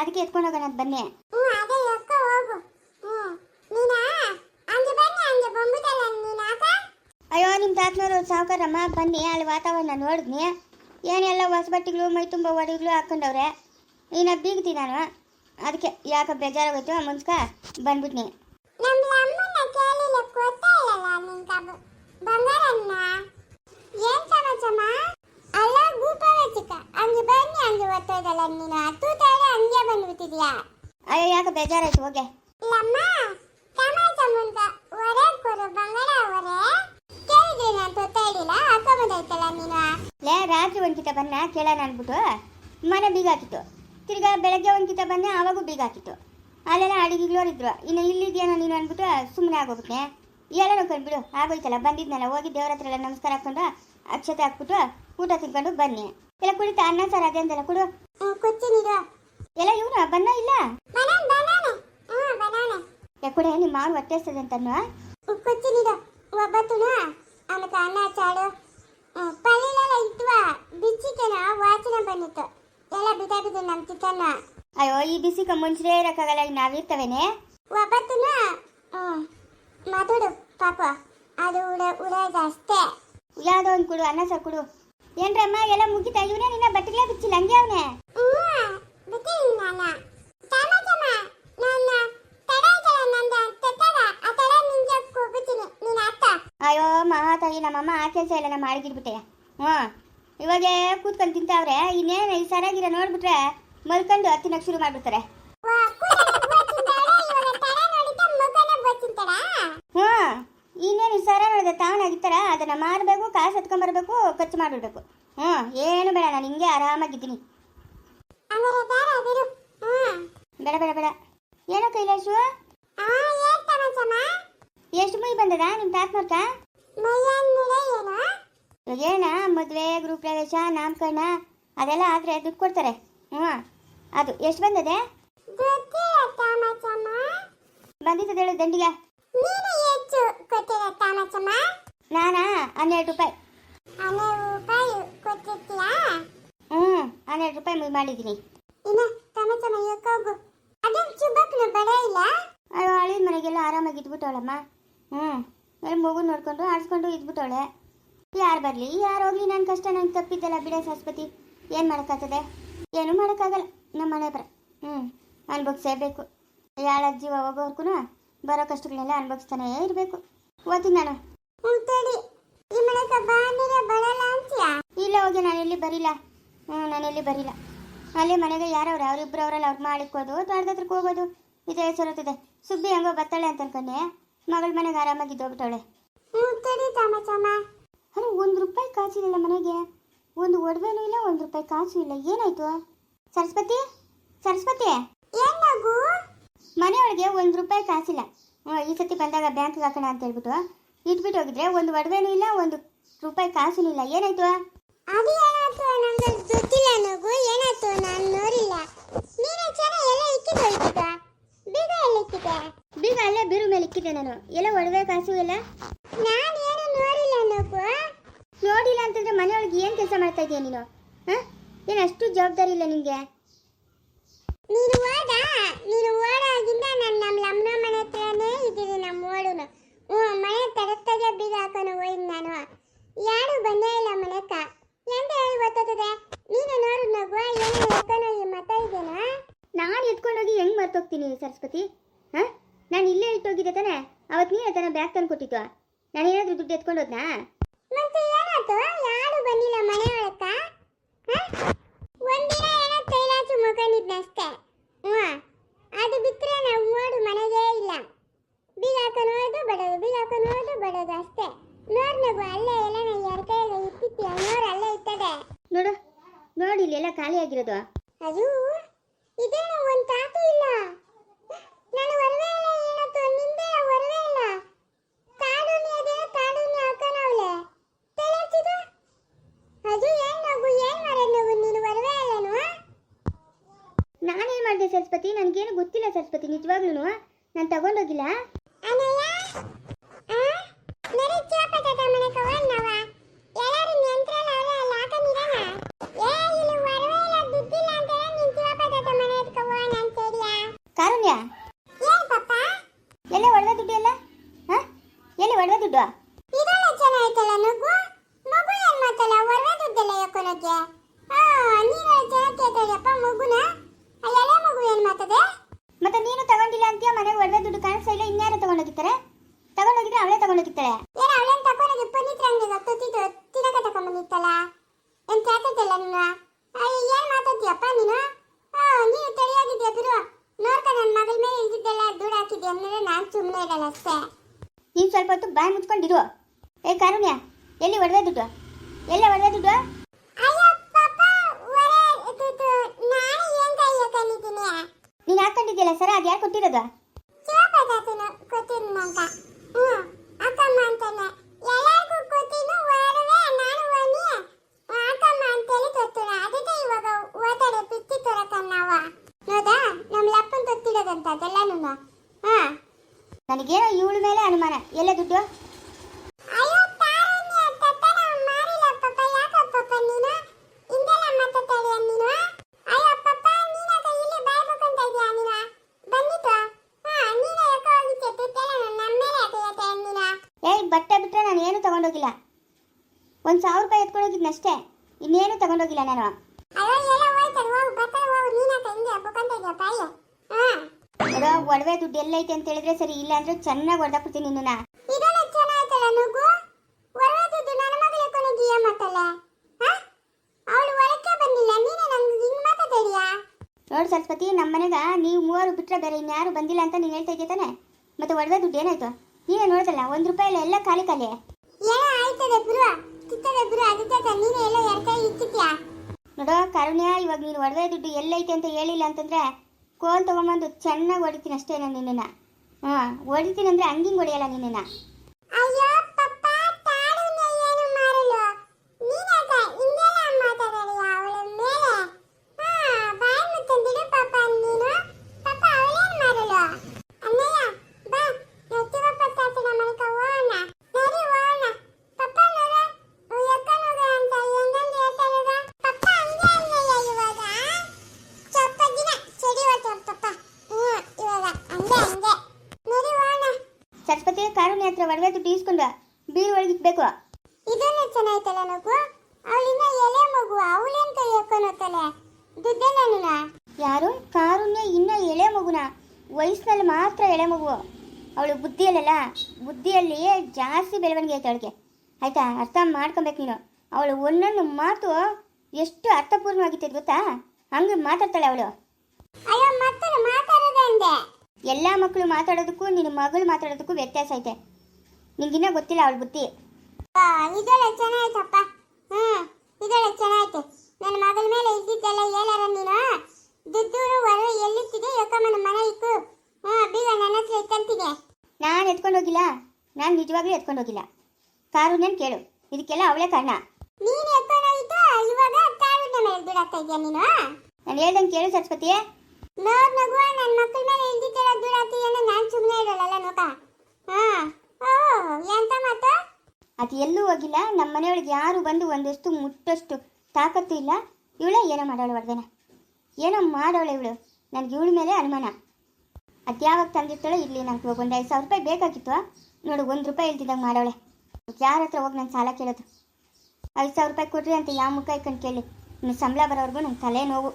ಅದಕ್ಕೆ ಎತ್ಕೊಂಡು ಹೋಗೋಣ ಅಂತ ಬನ್ನಿ. ಅಯ್ಯೋ ನಿಮ್ಮ ತಾತನವರು ಸಾವುಕಾರಮ್ಮ ಬನ್ನಿ ಅಲ್ಲಿ ವಾತಾವರಣ ನೋಡಿದ್ನಿ. ಏನೆಲ್ಲ ಹೊಸ ಬಟ್ಟೆಗಳು ಮೈ ತುಂಬ ಒಡಿಗಳು ಹಾಕೊಂಡವ್ರೆ ನೀನ ಬೀಗ್ತಿ ನಾನು. ಅದಕ್ಕೆ ಯಾಕೆ ಬೇಜಾರಾಗೋಯ್ತು ಮುನ್ಸ್ಕ ಬಂದ್ಬಿಟ್ನಿ. ಬಂಗಾರನ್ನ ಏನ್ ಸಮಾಚಾರ? ಅಲ್ಲ ಹಂಗೆ ಬನ್ನಿ ಹಂಗೆ ಒತ್ತೋದಲ್ಲ ನೀನು ಬಂದ್ಬಿಟ್ಟಿದ್ಯಾ ಅಯ್ಯೋ ಯಾಕೆ ಬೇಜಾರಾಯ್ತು ಹೋಗೆ. ಇಲ್ಲಮ್ಮ ಸಮಾಜ ಮುಂದ ಹೊರಗೆ ಕೊರು ಬಂಗಡ ಕೇಳಿದ್ರೆ ನಾನು ತೊತ್ತ ಹೇಳಿಲ್ಲ ಹಾಕೊಂಬಂದೈತಲ್ಲ ನೀನು ಲೇ ರಾತ್ರಿ ಒಂದ್ಕಿತ ಬನ್ನ ಕೇಳೋಣ ಅಂದ್ಬಿಟ್ಟು ಮನೆ ಬೀಗ ಹಾಕಿತ್ತು ತಿರ್ಗಾ ಬೆಳಗ್ಗೆ ಒಂದ್ಕಿತ ಬಂದೆ ಆವಾಗೂ ಬೀಗ ಹಾಕಿತ್ತು ಅಲ್ಲೆಲ್ಲ ಅಡಿಗೆಗಳವ್ರು ಇದ್ರು ಇನ್ನು ಇಲ್ಲಿದ್ಯೇನೋ ನೀನು ಅಂದ್ಬಿಟ್ಟು ಸುಮ್ಮನೆ ಆಗೋಗ್ಬಿಟ್ಟೆ ಎಲ್ಲರೂ ಕಂಡ್ಬಿಡು ಆಗೋಯ್ತಲ್ಲ ಬಂದಿದ್ನಲ್ಲ ಹೋಗಿ ದೇವ್ರ ಹತ್ರ ಎಲ್ಲ ನಮಸ್ಕಾರ ಹಾಕೊಂಡು ಅಕ್ಷತೆ ಹಾಕ್ಬಿಟ್ಟು ಊಟ ತಿನ್ಕೊಂಡು ಬನ್ನಿ. ಎಲ್ಲ ಕುಡಿತ ಅನ್ನ ಸಾರು ಅದೇ ಅಂತಲ್ಲ ಕುಡು. ಕೊಚ್ಚಿನಿದು ಎಲ್ಲ ಇವನು ಬನ್ನ ಇಲ್ಲ? ಯಾಕೂಡ ನಿಮ್ಮ ಮಾವನು ಹೊಟ್ಟೆಸ್ತದೆ ಅಂತನ್ನು ಕೊಚ್ಚಿನಿದು ಒಬ್ಬತ್ತುನ ಆಮೇಲೆ ಅನ್ನ ಚಾಡು ಪಲ್ಲೆಲ್ಲ ಇದ್ವಾ ಬಿಚ್ಚಿಕೆನ ವಾಚನ ಬಂದಿತ್ತು. ಎಲ್ಲ ಬಿದ್ದಾಬಿದ್ದು ನಮ್ಮ ಚಿಕನ್ನ ಅಯ್ಯೋ ಈ ಬಿಸಿಕ ಮುಂಚೆ ಇರಕ್ಕಾಗಲ್ಲ ಈಗ ನಾವಿರ್ತವೇನೆ ಒಬ್ಬತ್ತುನ ಮಾತಾಡು ಪಾಪ. ಅದು ಉಡ ಉಡೋದು ಅಷ್ಟೇ. ಯಾವುದೋ ಒಂದು ಕುಡು ಅನ್ನ ಸಾರು ಕುಡು. ಏನ್ರಮ್ಮ ಎಲ್ಲ ಮುಗಿತಾ? ಇವನೇ ನಿನ್ನ ಬಟ್ಟೆಗಳೇ ಬಿಚ್ಚಿಲ್ಲ ಹಂಗೆ ಅವನೇ? ಅಯ್ಯೋ ಮಹಾತಾಯಿ ನಮ್ಮಮ್ಮ ಆ ಕೆಲಸ ಎಲ್ಲ ನಮ್ಮ ಅಡಗಿಡ್ಬಿಟ್ಟೆ ಹ್ಞೂ. ಇವಾಗೇ ಕೂತ್ಕೊಂಡು ತಿಂತಾವ್ರೆ ಇನ್ನೇನು ಈ ಸರಾಗಿರ ನೋಡ್ಬಿಟ್ರೆ ಮಲ್ಕೊಂಡು ಹತ್ತಿನಕ್ಕೆ ಶುರು ಮಾಡ್ಬಿಡ್ತಾರೆ. ಹ್ಞೂ. ಇನ್ನೇನು ಸರ ನೋಡಿದೆ ತಾವನಾಗಿತ್ತಾರ ಅದನ್ನು ಮಾರಬೇಕು ಕಾಸು ಎತ್ಕೊಂಬರ್ಬೇಕು ಖರ್ಚು ಮಾಡಿಬಿಡ್ಬೇಕು. ಹ್ಞೂ. ಏನು ಬೇಡ ನಾನು ಹಿಂಗೆ ಆರಾಮಾಗಿದ್ದೀನಿ. ಬೇಡ ಬಿಡು ಬೇಡ. ಏನೋ ತಮಚಮ ಎಷ್ಟು ಮೈ ಬಂದದ ನಿಮ್ಮ ಏನು. ಇವಾಗ ಏನ ಮದುವೆ ಗೃಹ ಪ್ರವೇಶ ನಾಮಕರಣ ಅದೆಲ್ಲ ಆದರೆ ದುಡ್ಡು ಕೊಡ್ತಾರೆ. ಹ್ಞೂ ಅದು ಎಷ್ಟು ಬಂದದೆ? ಬಂದಿದ್ದದ ಹೇಳು ದಂಡಿಗೆ. ನೀನು ಹನ್ನೆರಡು ರೂಪಾಯಿ. ಹ್ಞೂ ಹನ್ನೆರಡು ರೂಪಾಯಿ ಮಾಡಿದ್ದೀನಿ. ಇನ್ನ ತಮಚಮ ಹೋಗು. ಅದೇನ್ ಚುಬ್ಬಕ್ನ ಬಡ ಇಲ್ಲ? ಅಯ್ಯೋ ಹಳಿದ ಮನೆಗೆಲ್ಲ ಆರಾಮಾಗಿ ಇದ್ಬಿಟ್ಟವಳಮ್ಮ. ಹ್ಞೂ ಎಲ್ಲ ಮಗು ನೋಡ್ಕೊಂಡು ಆಡಿಸ್ಕೊಂಡು ಇದ್ಬಿಟ್ಟವಳೆ. ಯಾರು ಬರಲಿ? ಯಾರು ಹೋಗ್ಲಿ? ನನ್ನ ಕಷ್ಟ ನಂಗೆ ತಪ್ಪಿದ್ದಲ್ಲ ಬಿಡ ಸರಸ್ವತಿ. ಏನು ಮಾಡೋಕ್ಕಾಗ್ತದೆ? ಏನೂ ಮಾಡೋಕ್ಕಾಗಲ್ಲ. ನಮ್ಮ ಮನೆ ಬರ ಹ್ಞೂ ಅನ್ಭವಿಸೇಬೇಕು ಯಾಳ ಜೀವ ಹೋಗೋರ್ಗು ಬರೋ ಕಷ್ಟಗಳನ್ನೆಲ್ಲ ಅನ್ಭವಿಸ್ತಾನೇ ಇರಬೇಕು. ಓದ್ತೀನಿ ನಾನು. ಇಲ್ಲ ಹೋಗಿ ನಾನು ಎಲ್ಲಿ ಬರಿಲ್ಲ. ಹ್ಞೂ ನಾನು ಎಲ್ಲಿ ಬರಿಲ್ಲ. ಅಲ್ಲಿ ಮನೆಗೆ ಯಾರವ್ರು? ಅವರಿಬ್ಬರು ಅವರಲ್ಲ ಅವ್ರು ಮಾಡಿಕೋದು ದೊಡ್ಡದ ಹತ್ರಕ್ಕೆ ಹೋಗೋದು? ಇದೇ ಹೆಸರುತ್ತದೆ ಸುಬ್ಬಿ ಹೆಂಗೋ ಬರ್ತಾಳೆ ಅಂತ ಅನ್ಕೊಂಡೆ ಮಗಳ ಮನೆಗೆ ಆರಾಮಾಗಿ ಇದ್ದೋಗ್ಬಿಟ್ಟವಳೆ. ಅರೆ ಒಂದು ರೂಪಾಯಿ ಕಾಸಿಲ್ಲ ಮನೆಗೆ. ಒಂದು ಒಡವೆನೂ ಇಲ್ಲ ಒಂದು ರೂಪಾಯಿ ಕಾಸು ಇಲ್ಲ. ಏನಾಯ್ತು? ಸರಸ್ವತಿ? ಸರಸ್ವತಿ? ಮನೆಯೊಳಗೆ ಒಂದು ರೂಪಾಯಿ ಕಾಸಿಲ್ಲ ಈ ಸತಿ ಬಂದಾಗ ಬ್ಯಾಂಕ್ಗೆ ಹಾಕೋಣ ಅಂತ ಹೇಳ್ಬಿಟ್ಟು. ಇಟ್ಬಿಟ್ಟು ಹೋಗಿದ್ರೆ ಒಂದು ಒಡವೆನೂ ಇಲ್ಲ ಒಂದು ರೂಪಾಯಿ ಕಾಸು ಇಲ್ಲ. ಏನಾಯ್ತು? ಅದು ಏನಾಯ್ತು ನನಗೆ ಗೊತ್ತಿಲ್ಲ ನಗು ಏನಾಯ್ತು ನಾನು ನೋಡಿಲ್ಲ. ನೀನು ಚೆನ್ನಾಗಿ ಎಲ್ಲ ಇಕ್ಕಿದೆ ಬೀಗ ಎಲ್ಲ ಇಕ್ಕಿದೆ ಬೀಗ ಅಲ್ಲೇ ಬೀರು ಮೇಲೆ ಇಕ್ಕಿದೆ ನಾನು. ಎಲ್ಲ ಒಡವೆ ಕಾಸು ಇಲ್ಲ ನಾನು ಏನು ನೋಡಿಲ್ಲ ನಗು. ನೋಡಿಲ್ಲ ಅಂತಂದ್ರೆ ಮನೆಯೊಳಗೆ ಏನು ಕೆಲಸ ಮಾಡ್ತಾ ಇದೀಯ ನೀನು? ಹಾಂ? ಏನು ಅಷ್ಟು ಜವಾಬ್ದಾರಿ ಇಲ್ಲ ನಿಮಗೆ ನೀನು ಓಡ ನೀನು ಓಡಾಗಿಂದ ನಾನು ನಮ್ಮ ಲಮ್ನ ಮನೆ ಹತ್ರನೇ ಇದ್ದೀನಿ ನಮ್ಮ ಓಡುನು ಹ್ಞೂ ಮನೆ ತಡತ್ತಾಗೆ ಬೀಗ ಹಾಕೊಂಡು ಹೋಯ್ದು ನಾನು ಯಾರು ಬಂದೇ ಇಲ್ಲ ಮನೆಕ ಎಂತ ಹೇಳಿ ಗೊತ್ತದೆ ನೀನು ನೋಡು ಮಗು ಏನೋ ಹೇಳ್ಕೊಂಡು ಈ ಮತ ಇದೆನಾ ನಾನು ಎತ್ಕೊಂಡೋಗಿ ಹೆಂಗೆ ಮರ್ತೋಗ್ತೀನಿ ಸರಸ್ವತಿ ಹಾಂ? ನಾನು ಇಲ್ಲೇ ಇಟ್ಟೋಗಿದ್ದೆ ತಾನೆ. ಅವತ್ತು ನೀನೇ ತಾನೆ ಬ್ಯಾಗ್ ತಂದು ಕೊಟ್ಟಿತ್ತು ನಾನು ಏನಾದರೂ ದುಡ್ಡು ಎತ್ಕೊಂಡೋದ್ನಾ ಮತ್ತೆ ಏನಾಯ್ತು? ಯಾರು ಬಂದಿಲ್ಲ ಮನೆ ಒಳಕ ಒಂದಿನ ಏನೋ ತೈಲಾಚು ಮುಖಂಡಿದ್ನಷ್ಟೇ ಹ್ಞೂ ಅದು ಬಿಟ್ಟರೆ ನಾವು ಓಡು ಮನೆಗೇ ಇಲ್ಲ. ಬೀಗ ಹಾಕೊಂಡು ಬಡೋದು. ಬೀಗ ಹಾಕೊಂಡು ಬಡೋದು ಅಷ್ಟೇ. ನೋಡ್ ನಗು ಅಲ್ಲೇ ಎಲ್ಲ ನಾನು ಎರಡು ಕೈಯಾಗ ಇಟ್ಟಿತ್ತೀಯ ನೋಡು ಅಲ್ಲೇ ಇರ್ತದೆ ನೋಡು ನೋಡಿ ಇಲ್ಲೆಲ್ಲ ಖಾಲಿ ಆಗಿರೋದು. ಅದು? ಇದೇನೋ ಒಂದು ತಾತು ಇಲ್ಲ ನಾನು ಒಡವೆ ಇಲ್ಲ ಏನತ್ತು ನಿಂದೆ ಒಡವೆ ಇಲ್ಲ ಕಾಡುನಿ ಅದೇನೋ ಕಾಡುನಿ ಹಾಕೋಣವಳೆ ತಲೆಚ್ಚಿದು ಅದು ಏನ್ ನಗು ಏನ್ ಮಾಡೋದು ನಗು ನೀನು ಒಡವೆ ಇಲ್ಲನು ನಾನೇನು ಮಾಡಿದೆ ಸರಸ್ವತಿ ನನಗೇನು ಗೊತ್ತಿಲ್ಲ ಸರಸ್ವತಿ ನಿಜವಾಗ್ಲೂ ನಾನು ತಗೊಂಡೋಗಿಲ್ಲ ಅನಯ್ಯ ಆ ನರಿ ಚಾಪಟದ ಮನೆ ಕವನ್ನವ ಎಲ್ಲರೂ ನೆಂಟ್ರಲ್ಲ ಅವಳೆ ಅಲ್ಲಿ ಹಾಕೊಂಡಿರಣ ಏ ಇಲ್ಲಿ ಒಡವೆ ಇಲ್ಲ ದುಡ್ಡಿಲ್ಲ ಅಂತ ನೀನು ಚಾಪಟದ ಮನೆ ಎತ್ಕವನ ಕಾರುಣ್ಯ ಏನ್ ಪಾಪ ಎಲ್ಲಿ ಒಡವೆ ದುಡ್ಡು ಎಲ್ಲ ಹಾ ಎಲ್ಲಿ ಒಡವೆ ದುಡ್ಡು ಇದೆಲ್ಲ ಚೆನ್ನಾಯ್ತಲ್ಲ ನುಗ್ಗು ಮಗು ಏನ್ ಮಾತಲ್ಲ ಒಡವೆ ದುಡ್ಡೆಲ್ಲ ಯಾಕೊಳಕ್ಕೆ ಹಾ ನೀನು ಚೆನ್ನಾಗಿ ಕೇಳ್ತಾಳಿಯಪ್ಪ ಮಗುನ ಆ ಎಲೆ ಮಗು ಏನ್ ಮಾತದೆ ಮತ್ತೆ ನೀನು ತಗೊಂಡಿಲ್ಲ ಅಂತೀಯ ಮನೆಗೆ ಒಡವೆ ದುಡ್ಡು ಕಾಣಿಸ್ತಾ ಇಲ್ಲ ಇನ್ಯಾರು ತಗೊಂಡೋಗಿರ್ತಾರೆ? ತಗೊಂಡೋಗಿದ್ರೆ ಅವಳೇ ತಗೊಂಡೋಗಿರ್ತಾಳೆ. ಏನ ಅವಳೇನ್ ತಕೊಂಡೋಗಿ ಪುನೀತ್ ರಂಗಿಗೆ ತುತ್ತಿದ್ದು ತಿನ್ನಕ ತಕೊಂಡ್ಬಂದಿತ್ತಲ್ಲ ಏನ್ ಕೇಳ್ತೈತಲ್ಲ ನೀನು? ಅಯ್ಯ ಏನ್ ಮಾತಾಡ್ತೀಯಪ್ಪ ನೀನು? ಆ, ನೀನು ತಿಳಿಯಾಗಿದ್ಯಾ ಬಿರು ನೋರ್ಕ ನನ್ನ ಮಗಳ ಮೇಲೆ ಇದ್ದಿದ್ದೆಲ್ಲ ದುಡ್ಡು ಹಾಕಿದ್ಯಾ ಅಂದ್ರೆ ನಾನು ಸುಮ್ಮನೆ ಇರಲ್ಲ ಅಷ್ಟೇ. ನೀನು ಸ್ವಲ್ಪ ಹೊತ್ತು ಬಾಯಿ ಮುಚ್ಕೊಂಡಿರು. ಏ ಕಾರುಣ್ಯ ಎಲ್ಲಿ ಒಡವೆ ದುಡ್ಡು? ಎಲ್ಲ ಒಡವೆ ದುಡ್ಡು ಅಯ್ಯೋ ಪಾಪ ಒರೆ ತುತ್ತು ನಾನು ಏನ್ ಕೈಯ ಕಲಿತೀನಿ ನೀನು ಹಾಕೊಂಡಿದ್ಯಲ್ಲ ಸರ? ಅದು ಯಾರು ಕೊಟ್ಟಿರೋದು? ಶಿವಪದಾರ್ಥನ ಕೊಟ್ಟಿನ ಅಂತ ಹ್ಮ್ ಅಕ್ಕಮ್ಮ ಅಂತಾನೆ ಎಲ್ಲರಿಗೂ ಕೊಟ್ಟಿನ ಒಡವೆ ನಾನು ಒನಿ ಅಕ್ಕಮ್ಮ ಅಂತೇಳಿ ತೊತ್ತುಳ ಅದಕ್ಕೆ ಇವಾಗ ಓದಾಡೆ ಪಿತ್ತಿ ತೊರಕನ್ನವ ನೋದಾ ನಮ್ ಲಪ್ಪನ್ ತೊತ್ತಿಡೋದಂತ ಅದೆಲ್ಲನೂ ಹಾ ನನಗೇನೋ ಇವಳ ಮೇಲೆ ಅನುಮಾನ ಎಲ್ಲ ದುಡ್ಡು ಅಯ್ಯೋ ತಾರುಣ್ಯ ತತ್ತನ ಮಾರಿಲ್ಲ ಪಾಪ ಯಾಕ ಪಾಪ ನೀನು ಹಿಂದೆಲ್ಲ ಮಾತಾಡ್ತಾಳೆ ನೀನು ಅಯ್ಯೋ ಪಾಪ ನೀನಾಗ ಇಲ್ಲಿ ಬಾಯ್ ಮುಖಂತ ಇದೀಯಾ ನೀನು ಬಂದಿತ್ತು ಹಾ ನೀನೇ ಯಾಕೆ ಹೋಗಿದ್ದೆ ತುತ್ತೆಲ್ಲ ನಮ್ಮ ಮೇಲೆ ಯಾಕೆ ಹೇಳ್ತಾ ನೀನು ಏಯ್ ಬಟ್ಟೆ ಬಿಟ್ಟರೆ ನಾನು ಏನು ತಗೊಂಡೋಗಿಲ್ಲ ಒಂದು ಸಾವಿರ ರೂಪಾಯಿ ಎತ್ಕೊಂಡೋಗಿದ್ನಷ್ಟೇ ಇನ್ನೇನು ತಗೊಂಡೋಗಿಲ್ಲ ನಾನು ಅಯ್ಯೋ ಎಲ್ಲ ಹೋಯ್ತಾರೆ ಹೋಗು ಬರ್ತಾರೆ ಹೋಗು ನೀನಾಗ ಹಿಂಗೆ ಮುಖಂತ ಇನ್ನೇನು ತಗೊಂಡೋಗಿಲ್ಲ ನಾನು. ಒಡವೆ ದುಡ್ಡು ಎಲ್ಲೈತೆ ಅಂತ ಹೇಳಿದ್ರೆ ಸರಿ ಇಲ್ಲ ಅಂದ್ರೆ ಚೆನ್ನಾಗಿ ಹೊಡೆದಾಕ್ಬಿಡ್ತೀನಿ ನಿನ್ನ ನೋಡು ಸರಸ್ವತಿ ನಮ್ಮ ಮನೆಗ ನೀವು ಮೂವರು ಬಿಟ್ಟರೆ ಬೇರೆ ಇನ್ಯಾರು ಬಂದಿಲ್ಲ ಅಂತ ನೀನು ಹೇಳ್ತಾ ಇದೆಯಾ ತಾನೆ? ಮತ್ತೆ ಒಡವೆ ದುಡ್ಡು ಏನಾಯ್ತು? ನೀನೇ ನೋಡ್ದಲ್ಲ ಒಂದು ರೂಪಾಯಿ ಎಲ್ಲ ಖಾಲಿ ಖಾಲಿ. ಏನೋ ಆಯ್ತದೆ ಗುರು ಕಿತ್ತದೆ ಗುರು ಅದಕ್ಕೆ ನೀನು ಎಲ್ಲ ಎರಡ ಇಕ್ಕಿದ್ಯಾ ನೋಡೋ ಕರುಣ್ಯ ಇವಾಗ ನೀನು ಒಡವೆ ದುಡ್ಡು ಎಲ್ಲೈತೆ ಅಂತ ಹೇಳಿಲ್ಲ ಅಂತಂದ್ರೆ ಕೋಲ್ ತಗೊಂಬಂದು ಚೆನ್ನಾಗಿ ಹೊಡಿತೀನಿ ಅಷ್ಟೇ ನಾನು ಹಾ ಹಾಂ ಹೊಡಿತೀನಿ ಅಂದ್ರೆ ಹಂಗಿಂಗ್ ಹೊಡೆಯಲ್ಲ ನಿನ್ನನ್ನು ಅಯ್ಯೋ ಪಪ್ಪ ತಾಳುನ ಏನು ಮಾಡಲು ನೀನಾಗ ಹಿಂಗೆಲ್ಲ ಮಾತಾಡಲಿ ಅವಳ ಮೇಲೆ ಹಾ ಬಾಯ್ ಮುತ್ತಂದಿಡು ಪಾಪ ನೀನು ಪಾಪ ಅವಳೇನ್ ಮಾಡಲು ಅಣ್ಣಯ್ಯ ಬಾ ಶಿವಪ್ಪ ತಾತನ ಮನೆಕ ಹೋಗೋಣ ನಡಿ ಹೋಗೋಣ ಪಪ್ಪ ನೋಡ ಎಕ್ಕನೋಗ ಅಂತ ಹೆಂಗಂದು ಹೇಳ್ತಾನೋಗ ಪಪ್ಪ ಹಂಗೆ ಅಣ್ಣಯ್ಯ ಇವಾಗ ಸ್ವಲ್ಪ ದಿನ ಚಳಿ ಹೊರ್ಟೋಗ್ ಪಪ್ಪ ಹ್ಞೂ ಇವಾಗ ಹಂಗೆ ಹಂಗೆ ನಡಿ ಹೋಗೋಣ ಕಾರುಣ್ಯ ಹತ್ರ ಒಡವೆ ದುಡ್ಡು ಬೀರ್ ಬೀರು ಒಳಗಿಕ್ಬೇಕು ಇದನ್ನ ಚೆನ್ನಾಯ್ತಲ್ಲ ನಗು? ಅವಳಿಂದ ಎಲೆ ಮಗು ಅವಳೇನ್ ಕೈ ಹಾಕೊಂಡೋಗ್ತಾಳೆ ದುಡ್ಡೆಲ್ಲ ನಾನು? ಯಾರು? ಕಾರುಣ್ಯ ಇನ್ನ ಎಳೆ ಮಗುನ? ವಯಸ್ಸಿನಲ್ಲಿ ಮಾತ್ರ ಎಳೆ ಮಗು. ಅವಳು ಬುದ್ಧಿಯಲ್ಲ ಬುದ್ಧಿಯಲ್ಲಿ ಜಾಸ್ತಿ ಬೆಳವಣಿಗೆ ಆಯ್ತು ಅವಳಿಗೆ. ಆಯ್ತಾ? ಅರ್ಥ ಮಾಡ್ಕೊಬೇಕು ನೀನು. ಅವಳು ಒಂದೊಂದು ಮಾತು ಎಷ್ಟು ಅರ್ಥಪೂರ್ಣವಾಗಿತ್ತು ಗೊತ್ತಾ? ಹಂಗೆ ಮಾತಾಡ್ತಾಳೆ ಅವಳು. ಅಯ್ಯೋ ಮತ್ತೆ ಮಾತಾಡೋದೆ ಅಂದೆ? ಎಲ್ಲ ಮಕ್ಕಳು ಮಾತಾಡೋದಕ್ಕೂ ನಿನ್ನ ಮಗಳು ಮಾತಾಡೋದಕ್ಕೂ ವ್ಯತ್ಯಾಸ ಐತೆ. ನಿಂಗಿನ್ನ ಗೊತ್ತಿಲ್ಲ ಅವಳ ಬುದ್ಧಿ ಇದೆಲ್ಲ ಚೆನ್ನಾಯ್ತಪ್ಪ. ಹ್ಮ್ ಇದೆಲ್ಲ ಚೆನ್ನಾಯ್ತು. ನನ್ನ ಮಗಳ ಮೇಲೆ ಇದ್ದಿದ್ದೆಲ್ಲ ಹೇಳಾರ ನೀನು? ದುಡ್ಡೂರು ಹೊರ ಎಲ್ಲಿತ್ತಿದೆ ಯಾಕಮ್ಮನ ಮನೆ ಇಕ್ಕು. ಹ್ಮ್ ಬೀಗ ನನ್ನ ಹತ್ರ ಇಕ್ಕಂತೀನಿ ನಾನು ಎತ್ಕೊಂಡು ಹೋಗಿಲ್ಲ. ನಾನು ನಿಜವಾಗ್ಲೂ ಎತ್ಕೊಂಡು ಹೋಗಿಲ್ಲ. ಕಾರುಣ್ಯನ ಕೇಳು. ಇದಕ್ಕೆಲ್ಲ ಅವಳೇ ಕಾರಣ. ನೀನು ಎತ್ಕೊಂಡು ಹೋಗಿದ್ದ ಇವಾಗ ಕಾರು ಮೇಲೆ ದುಡಾಗ್ತಾ ಇದೆಯಾ ನೀನು? ನಾನು ಹೇಳ್ದಂಗೆ ಕೇಳು ಸರಸ್ವತಿ ನೋಡ್ ನಗುವ ನನ್ನ ಮಕ್ಕಳ ಮೇಲೆ ಇಲ್ದಿದ್ದೆಲ್ಲ ದುಡಾತಿ ಅಂದ್ರೆ ನಾನು ಸುಮ್ಮನೆ ಇರಲ್ಲ ನೋಕ ಹಾ. ಓ ಎಂತ ಮಾತು? ಅದು ಎಲ್ಲೂ ಹೋಗಿಲ್ಲ. ನಮ್ಮ ಮನೆಯೊಳಗೆ ಯಾರು ಬಂದು ಒಂದಷ್ಟು ಮುಟ್ಟಷ್ಟು ತಾಕತ್ತು ಇಲ್ಲ. ಇವಳೆ ಏನೋ ಮಾಡೋಳು ಹೊಡೆದನ. ಏನೋ ಮಾಡೋಳೆ ಇವಳು. ನನಗೆ ಇವಳ ಮೇಲೆ ಅನುಮಾನ. ಅದು ಯಾವಾಗ ತಂದಿರ್ತಾಳೋ ಇರಲಿ ನಂಗೆ ಒಂದು ಐದು ಸಾವಿರ ರೂಪಾಯಿ ಬೇಕಾಗಿತ್ತು. ನೋಡು ಒಂದು ರೂಪಾಯಿ ಇಲ್ದಿದ್ದಂಗೆ ಮಾಡೋಳೆ. ಯಾರ ಹತ್ರ ಹೋಗಿ ನಾನು ಸಾಲ ಕೇಳೋದು? ಐದು ಸಾವಿರ ರೂಪಾಯಿ ಕೊಡ್ರಿ ಅಂತ ಯಾವ ಮುಖ ಇಟ್ಕೊಂಡು ಕೇಳಿ. ಇನ್ನು ಸಂಬಳ ಬರೋವರೆಗೂ ನನ್ನ ತಲೆ ನೋವು